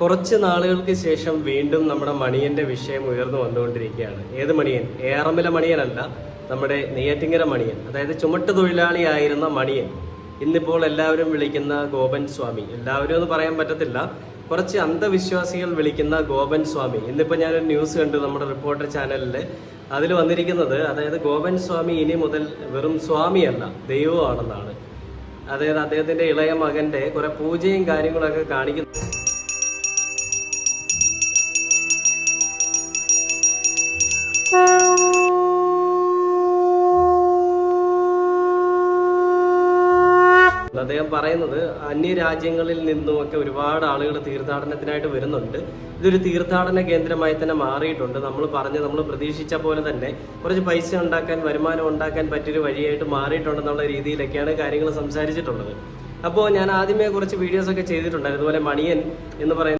കുറച്ച് നാളുകൾക്ക് ശേഷം വീണ്ടും നമ്മുടെ മണിയന്റെ വിഷയം ഉയർന്നു വന്നുകൊണ്ടിരിക്കുകയാണ്. ഏത് മണിയൻ? ഏറമില മണിയനല്ല നമ്മുടെ നെയ്യാറ്റിങ്കര മണിയൻ. അതായത് ചുമട്ട് തൊഴിലാളിയായിരുന്ന മണിയൻ. ഇന്നിപ്പോൾ എല്ലാവരും വിളിക്കുന്ന ഗോപൻ സ്വാമി. എല്ലാവരും എന്ന് പറയാൻ പറ്റത്തില്ല. കുറച്ച് അന്ധവിശ്വാസികൾ വിളിക്കുന്ന ഗോപൻ സ്വാമി. ഇന്നിപ്പോൾ ഞാനൊരു ന്യൂസ് കണ്ടു നമ്മുടെ റിപ്പോർട്ടർ ചാനലിൽ അതിൽ വന്നിരിക്കുന്നത് അതായത് ഗോപൻ സ്വാമി ഇനി മുതൽ വെറും സ്വാമിയല്ല ദൈവമാണെന്നാണ്. അതായത് അദ്ദേഹത്തിന്റെ ഇളയ മകന്റെ കുറെ പൂജയും കാര്യങ്ങളൊക്കെ കാണിക്കുന്നു അദ്ദേഹം പറയുന്നത് അന്യ അന്യരാജ്യങ്ങളിൽ നിന്നുമൊക്കെ ഒരുപാട് ആളുകൾ തീർത്ഥാടനത്തിനായിട്ട് വരുന്നുണ്ട്. ഇതൊരു തീർത്ഥാടന കേന്ദ്രമായി തന്നെ മാറിയിട്ടുണ്ട്. നമ്മൾ പറഞ്ഞ് നമ്മൾ പ്രതീക്ഷിച്ച പോലെ തന്നെ കുറച്ച് പൈസ ഉണ്ടാക്കാൻ വരുമാനം ഉണ്ടാക്കാൻ പറ്റിയൊരു വഴിയായിട്ട് മാറിയിട്ടുണ്ടെന്നുള്ള രീതിയിലൊക്കെയാണ് കാര്യങ്ങൾ സംസാരിച്ചിട്ടുള്ളത്. അപ്പോൾ ഞാൻ ആദ്യമേ കുറച്ച് വീഡിയോസ് ഒക്കെ ചെയ്തിട്ടുണ്ടായിരുന്നു. അതുപോലെ മണിയൻ എന്ന് പറയുന്ന